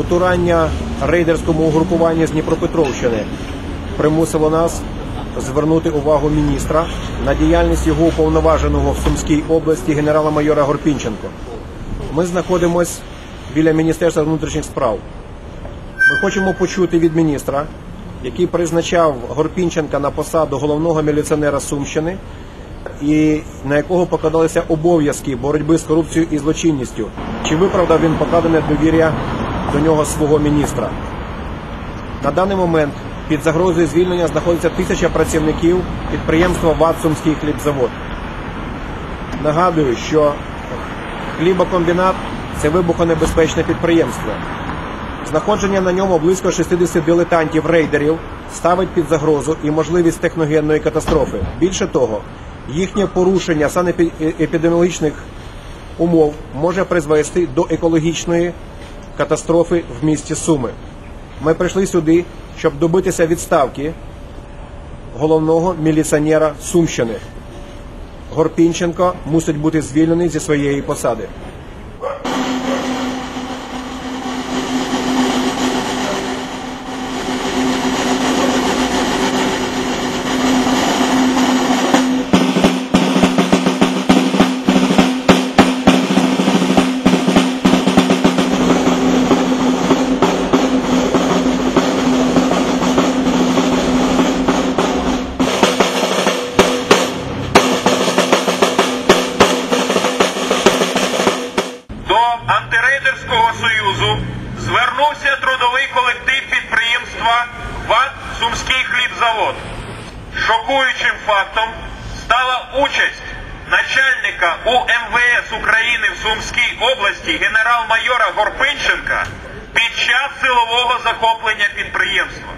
Утурання рейдерському угрупуванню з Дніпропетровщини примусило нас звернути увагу міністра на діяльність його уповноваженого в Сумській області генерала-майора Горпінченко. Ми знаходимося біля Міністерства внутрішніх справ. Ми хочемо почути від міністра, який призначав Горпінченка на посаду головного міліціонера Сумщини, і на якого покладалися обов'язки боротьби з корупцією і злочинністю. Чи виправдав він покладене довір'я до нього свого міністра? На даний момент під загрозою звільнення знаходиться тисяча працівників підприємства ВАТ «Сумський хлібзавод. Нагадую, що хлібокомбінат це вибухонебезпечне підприємство. Знаходження на ньому близько 60 дилетантів рейдерів ставить під загрозу і можливість техногенної катастрофи. Більше того, їхнє порушення санепідеміологічних умов може призвести до екологічної катастрофи в місті Суми. Ми прийшли сюди, щоб добитися відставки головного міліціонера Сумщини. Горпінченко мусить бути звільнений зі своєї посади. Звернувся трудовий колектив підприємства ВАТ Сумський хлібзавод. Шокуючим фактом стала участь начальника УМВС України в Сумській області генерал-майора Горпинченка під час силового захоплення підприємства.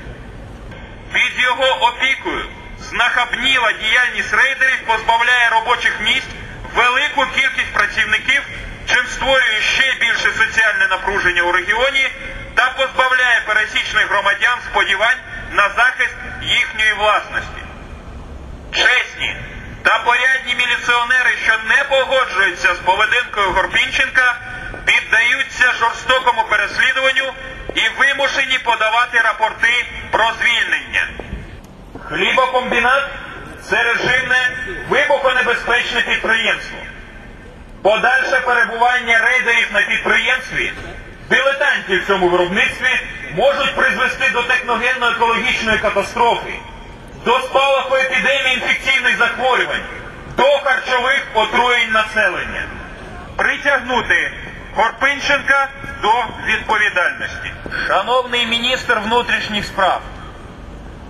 Під його опікою знахабніла діяльність рейдерів позбавляє робочих місць велику кількість працівників, чим створює ще соціальне напруження у регіоні та позбавляє пересічних громадян сподівань на захист їхньої власності. Чесні та порядні міліціонери, що не погоджуються з поведінкою Горпінченка, піддаються жорстокому переслідуванню і вимушені подавати рапорти про звільнення. Хлібокомбінат це режимне вибухонебезпечне підприємство. Подальше перебування рейдерів на підприємстві, дилетантів в цьому виробництві можуть призвести до техногенно-екологічної катастрофи, до спалаху епідемії інфекційних захворювань, до харчових отруєнь населення. Притягнути Горпинченка до відповідальності. Шановний міністр внутрішніх справ,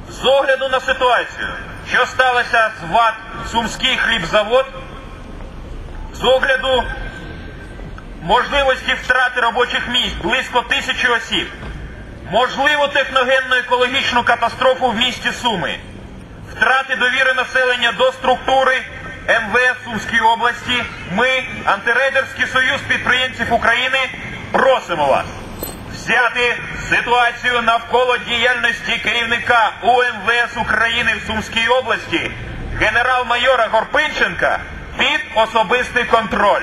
з огляду на ситуацію, що сталося з ВАТ Сумський хлібзавод, з огляду можливості втрати робочих місць близько тисячі осіб, можливу техногенну екологічну катастрофу в місті Суми, втрати довіри населення до структури МВС Сумської області, ми, антирейдерський союз підприємців України, просимо вас взяти ситуацію навколо діяльності керівника УМВС України в Сумській області генерал-майора Горпинченка під особистий контроль.